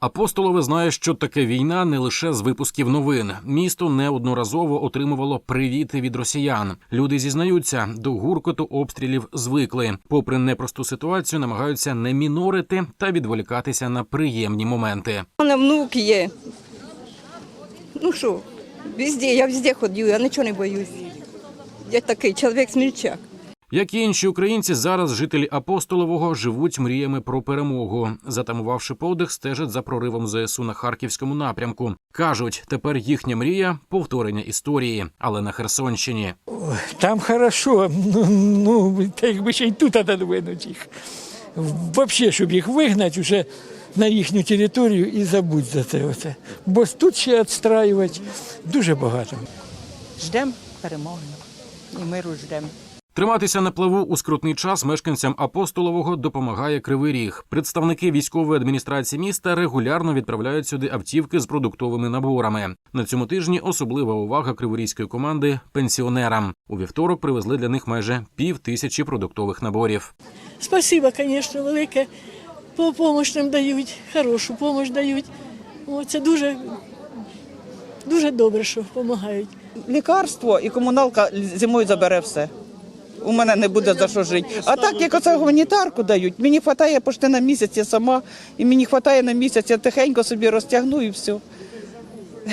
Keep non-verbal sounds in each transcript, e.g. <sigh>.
Апостолове знає, що таке війна не лише з випусків новин. Місто неодноразово отримувало привіти від росіян. Люди зізнаються, до гуркоту обстрілів звикли. Попри непросту ситуацію, намагаються не мінорити та відволікатися на приємні моменти. У мене внук є. Ну що, везде, я везде ходю, я нічого не боюсь. Я такий чоловік смільчак. Як і інші українці, зараз жителі апостолового живуть мріями про перемогу. Затамувавши подих, стежать за проривом ЗСУ на харківському напрямку. кажуть, тепер їхня мрія повторення історії, але на Херсонщині. Там хорошо, ну, ну та якби ще й тут отодвинуть їх. Взагалі, щоб їх вигнати вже на їхню територію і забудь за це. Оце. Бо тут ще відстраювати дуже багато. Ждемо перемоги і миру ждемо. Триматися на плаву у скрутний час мешканцям апостолового допомагає Кривий Ріг. Представники військової адміністрації міста регулярно відправляють сюди автівки з продуктовими наборами. На цьому тижні особлива увага криворізької команди пенсіонерам. У вівторок привезли для них майже пів тисячі продуктових наборів. Спасибо, звісно, велике. По нам дають, хорошу допомогу дають. О, це дуже, дуже добре, що допомагають. лікарство і комуналка зимою забере все. У мене не буде за що жити. А так, як оце гуманітарку дають, мені вистачає почти на місяць я сама, і мені вистачає на місяць, я тихенько собі розтягну і все.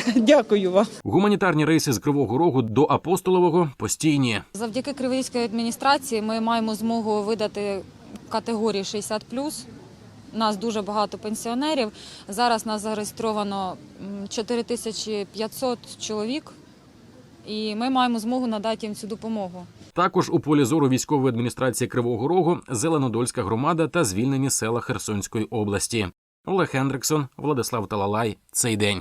<laughs> Дякую вам. Гуманітарні рейси з Кривого Рогу до апостолового постійні. Завдяки Криворізької адміністрації ми маємо змогу видати категорії 60 Нас дуже багато пенсіонерів. Зараз нас зареєстровано м, 4500 чоловік, і ми маємо змогу надати їм цю допомогу. Також у полі зору військової адміністрації Кривого Рогу Зеленодольська громада та звільнені села Херсонської області. Олег Хендриксон, Владислав Талалай. Цей день.